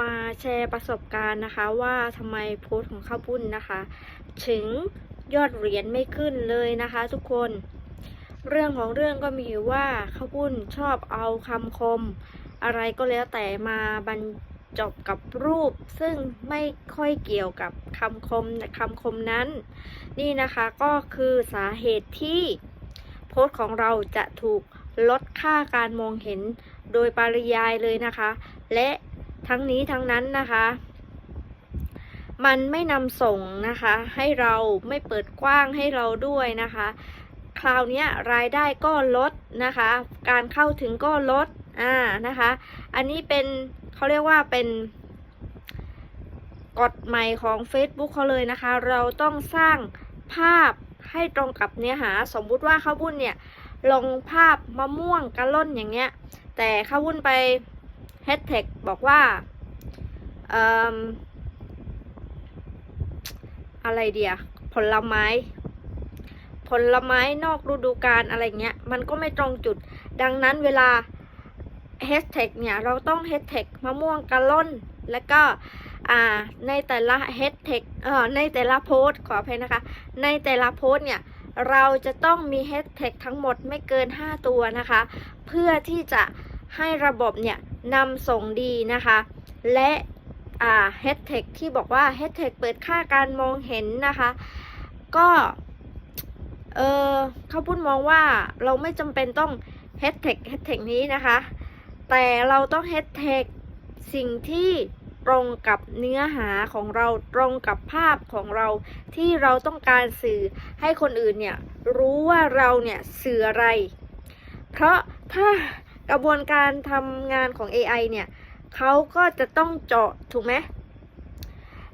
มาแชร์ประสบการณ์นะคะว่าทำไมโพสต์ของข้าวปุ้นนะคะ ถึงยอดเหรียญไม่ขึ้นเลยนะคะทุกคน เรื่องของเรื่องก็มีว่าข้าวปุ้นชอบเอาคำคม อะไรก็แล้วแต่มาบรรจบกับรูปซึ่งไม่ค่อยเกี่ยวกับคำคมคำคมนั้น นี่นะคะก็คือสาเหตุที่โพสต์ของเราจะถูกลดค่าการมองเห็นโดยปริยายเลยนะคะ และ ทั้งนี้ทั้งนั้นนะคะ มันไม่นำส่งนะคะ ให้เราไม่เปิดกว้างให้เราด้วยนะคะ คราวนี้รายได้ก็ลดนะคะ การเข้าถึงก็ลดอ่านะคะ อันนี้เป็นเขาเรียกว่าเป็นกฎใหม่ของ Facebook เขาเลยนะคะ เราต้องสร้างภาพให้ตรงกับเนื้อหา สมมุติว่าข้าวบุญเนี่ยลงภาพมะม่วงกระล่นอย่างเงี้ย แต่ข้าวบุญไป แฮชแท็กบอกว่าอะไรเดียผลไม้ ผลไม้นอกฤดูกาลอะไรเงี้ย มันก็ไม่ตรงจุด ดังนั้นเวลาแฮชแท็กเนี่ย เราต้องแฮชแท็กมะม่วงกะล่น แล้วก็อ่าในแต่ละแฮชแท็กเอ่อในแต่ละโพสขออภัยนะคะ ในแต่ละโพสเนี่ย เราจะต้องมีแฮชแท็กทั้งหมดไม่เกิน 5 ตัวนะคะ เพื่อที่จะให้ระบบเนี่ย นำส่งดีนะคะ และอ่าแฮชแท็กที่บอกว่าแฮชแท็กเปิดค่าการมองเห็นนะคะ ก็เออเขาพูดมองว่าเราไม่จำเป็นต้องแฮชแท็กแฮชแท็กนี้นะคะ แต่เราต้องแฮชแท็กสิ่งที่ตรงกับเนื้อหาของเราตรงกับภาพของเราที่เราต้องการสื่อให้คนอื่นเนี่ยรู้ว่าเราเนี่ยสื่ออะไร เพราะถ้า กระบวนการทำงานของ AI เนี่ยเขาก็จะต้องเจาะถูกไหม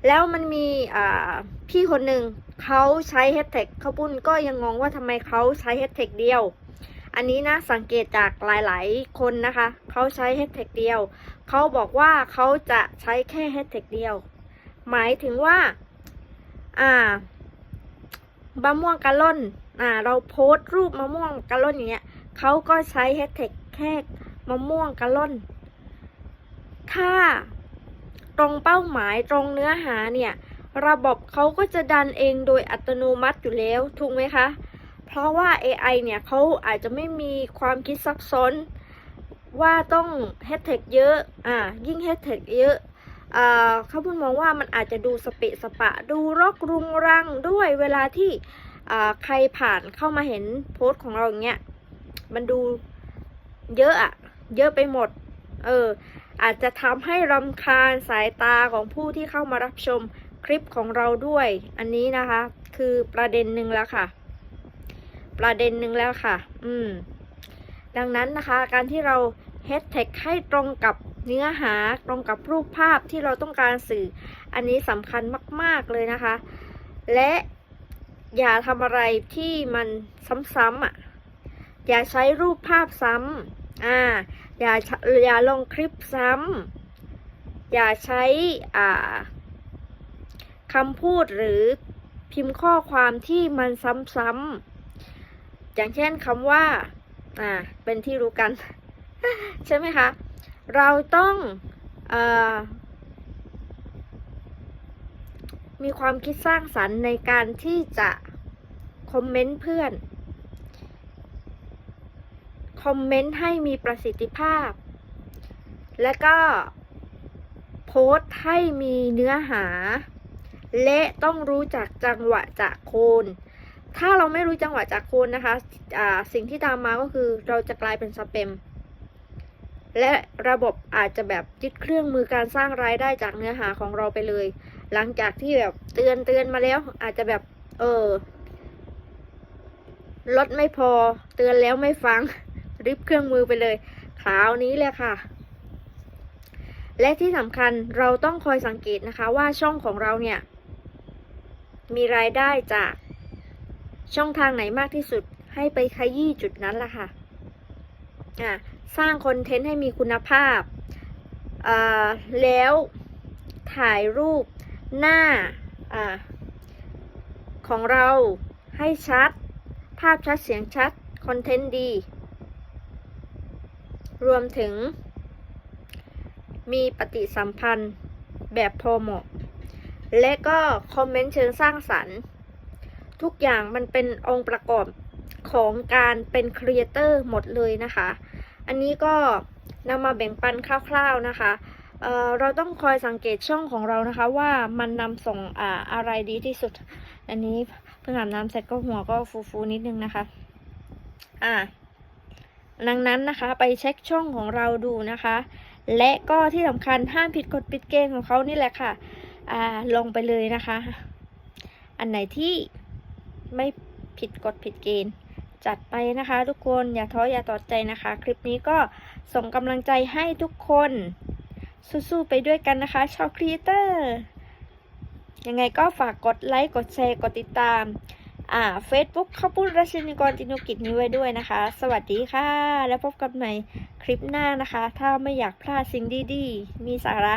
แล้วมันมีพี่คนหนึ่งเขาใช้แฮชแท็กเขาปุ้นก็ยังงงว่าทำไมเขาใช้แฮชแท็กเดียว อันนี้นะสังเกตจากหลาย ๆ คนนะคะเขาใช้แฮชแท็กเดียวเขาบอกว่าเขาจะใช้แค่แฮชแท็กเดียว หมายถึงว่า อ่ามะม่วงกะล่อนอ่า เราโพสต์รูปมะม่วงกะล่อนอย่างเงี้ยเขาก็ใช้แฮชแท็ก แค่มะม่วงกะล่อนถ้าตรงเป้าหมายตรงเนื้อหาเนี่ย ระบบเขาก็จะดันเองโดยอัตโนมัติอยู่แล้วถูกไหมคะ เพราะว่า AI เนี่ยเขาอาจจะไม่มีความคิดซับซ้อนว่าต้องแฮชแท็กเยอะ อ่า ยิ่งแฮชแท็กเยอะอ่าเขาพูดมองว่ามันอาจจะดูสเปะสปะ ดูรกรุงรังด้วยเวลาที่อ่าใครผ่านเข้ามาเห็นโพสต์ของเราอย่างเงี้ย มันดู เยอะอะเยอะไปหมด เออ อาจจะทำให้รำคาญสายตาของผู้ที่เข้ามารับชมคลิปของเราด้วย อันนี้นะคะ คือประเด็นหนึ่งแล้วค่ะ ประเด็นหนึ่งแล้วค่ะ อืม ดังนั้นนะคะ การที่เราแฮชแท็กให้ตรงกับเนื้อหาตรงกับรูปภาพที่เราต้องการสื่อ อันนี้สำคัญมาก ๆ เลยนะคะ และอย่าทำอะไรที่มันซ้ำๆอะ อย่าใช้รูปภาพซ้ำ อ่าอย่าอย่าลงคลิปซ้ำอย่าใช้อ่าคำพูดหรือพิมพ์ข้อความที่มันซ้ำๆอย่างเช่นคำว่าอ่าเป็นที่รู้กัน ใช่ไหมคะ เราต้องอมีความคิดสร้างสรรค์ในการที่จะคอมเมนต์เพื่อน คอมเมนต์ให้มีประสิทธิภาพ และก็ โพสต์ให้มีเนื้อหา และต้องรู้จักจังหวะจากโคน ถ้าเราไม่รู้จังหวะจากโคนนะคะอ่าสิ่งที่ตามมาก็คือเราจะกลายเป็นสเปมและระบบอาจจะแบบยึดเครื่องมือการสร้างรายได้จากเนื้อหาของเราไปเลย หลังจากที่แบบเตือนเตือนมาแล้ว อาจจะแบบเออลดไม่พอ เตือนแล้วไม่ฟัง ริบเครื่องมือไปเลยคราวนี้เลยค่ะ และที่สำคัญเราต้องคอยสังเกตนะคะว่าช่องของเราเนี่ย มีรายได้จากช่องทางไหนมากที่สุดให้ไปขยี้จุดนั้นละค่ะอะ สร้างคอนเทนต์ให้มีคุณภาพอ่าแล้วถ่ายรูปหน้าอ่าของเราให้ชัด ภาพชัดเสียงชัด คอนเทนต์ดี รวมถึง มีปฏิสัมพันธ์แบบพอเหมาะ และก็คอมเมนต์เชิงสร้างสรรค์ ทุกอย่างมันเป็นองค์ประกอบของการเป็นครีเอเตอร์หมดเลยนะคะ อันนี้ก็นำมาแบ่งปันคร่าว ๆนะคะเเราต้องคอยสังเกตช่องของเรานะคะ ว่ามันนำส่งออะไรดีที่สุด อันนี้เพิ่งอาบน้ำเสร็จก็หัวก็ฟูๆนิดนึงนะคะ อ่า ดังนั้นนะคะไปเช็คช่องของเราดูนะคะ และก็ที่สำคัญห้ามผิดกฎปิดเกณฑ์ของเขานี่แหละค่ะอ่าลงไปเลยนะคะ อันไหนที่ไม่ผิดกฎผิดเกณฑ์จัดไปนะคะ ทุกคนอย่าท้ออย่าตอดใจนะคะ คลิปนี้ก็ส่งกำลังใจให้ทุกคนสู้ๆไปด้วยกันนะคะ ชาวครีเอเตอร์ยังไงก็ฝากกดไลค์ กดแชร์ กดติดตาม อ่า Facebook ข้าวปุ้นรัชนิกรจินุกิจนี้ไว้ด้วยนะคะ สวัสดีค่ะ แล้วพบกันใหม่คลิปหน้านะคะ ถ้าไม่อยากพลาดสิ่งดีๆ มีสาระ